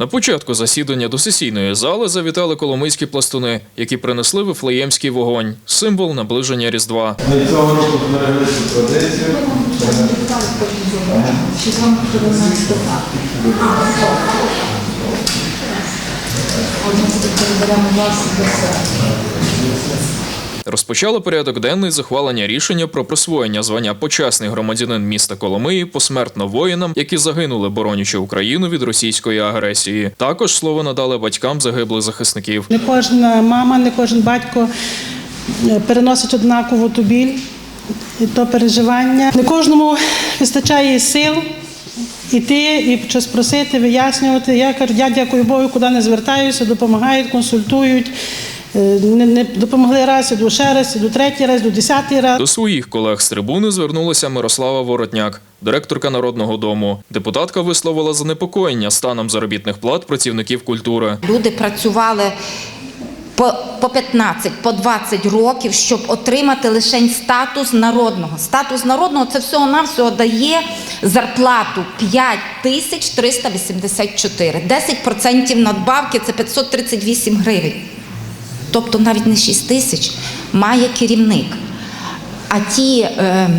На початку засідання до сесійної зали завітали коломийські пластуни, які принесли вифлеємський вогонь, символ наближення Різдва. Ми цього року зберегли цю традицію. Розпочали порядок денний захвалення рішення про присвоєння звання почесний громадянин міста Коломиї посмертно воїнам, які загинули, боронячи Україну від російської агресії. Також слово надали батькам загиблих захисників. Не кожна мама, не кожен батько е, переносить однаково ту біль і то переживання. Не кожному вистачає сил іти і щось просити, вияснювати. Я кажу, я дякую Богу, куди не звертаюся, допомагають, консультують. Е, Не, не допомогли раз, іду ще раз, іду третій раз, іду десятий раз. До своїх колег з трибуни звернулася Мирослава Воротняк, директорка Народного дому. Депутатка висловила занепокоєння станом заробітних плат працівників культури. Люди працювали по, по 15, по 20 років, щоб отримати лише статус народного. Статус народного це всього-навсього дає зарплату 5 тисяч 384. 10% надбавки це 538 гривень. Тобто навіть не 6 тисяч має керівник. А ті е,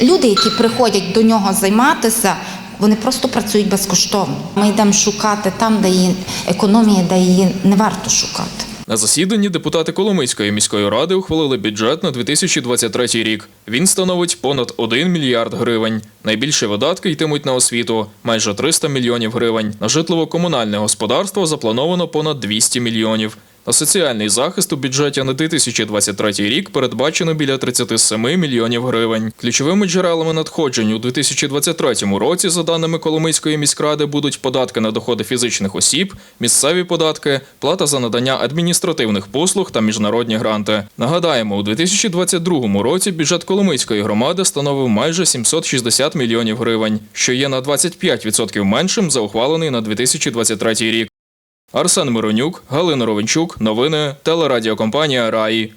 люди, які приходять до нього займатися, вони просто працюють безкоштовно. Ми йдемо шукати там, де її економія, де її не варто шукати. На засіданні депутати Коломийської міської ради ухвалили бюджет на 2023 рік. Він становить понад 1 мільярд гривень. Найбільші видатки йтимуть на освіту майже 300 мільйонів гривень. На житлово-комунальне господарство заплановано понад 200 мільйонів. На соціальний захист у бюджеті на 2023 рік передбачено біля 37 мільйонів гривень. Ключовими джерелами надходжень у 2023 році, за даними Коломийської міськради, будуть податки на доходи фізичних осіб, місцеві податки, плата за надання адміністративних послуг та міжнародні гранти. Нагадаємо, у 2022 році бюджет Коломийської громади становив майже 760 мільйонів гривень, що є на 25% меншим за ухвалений на 2023 рік. Арсен Миронюк, Галина Ровенчук. Новини телерадіокомпанія Раї.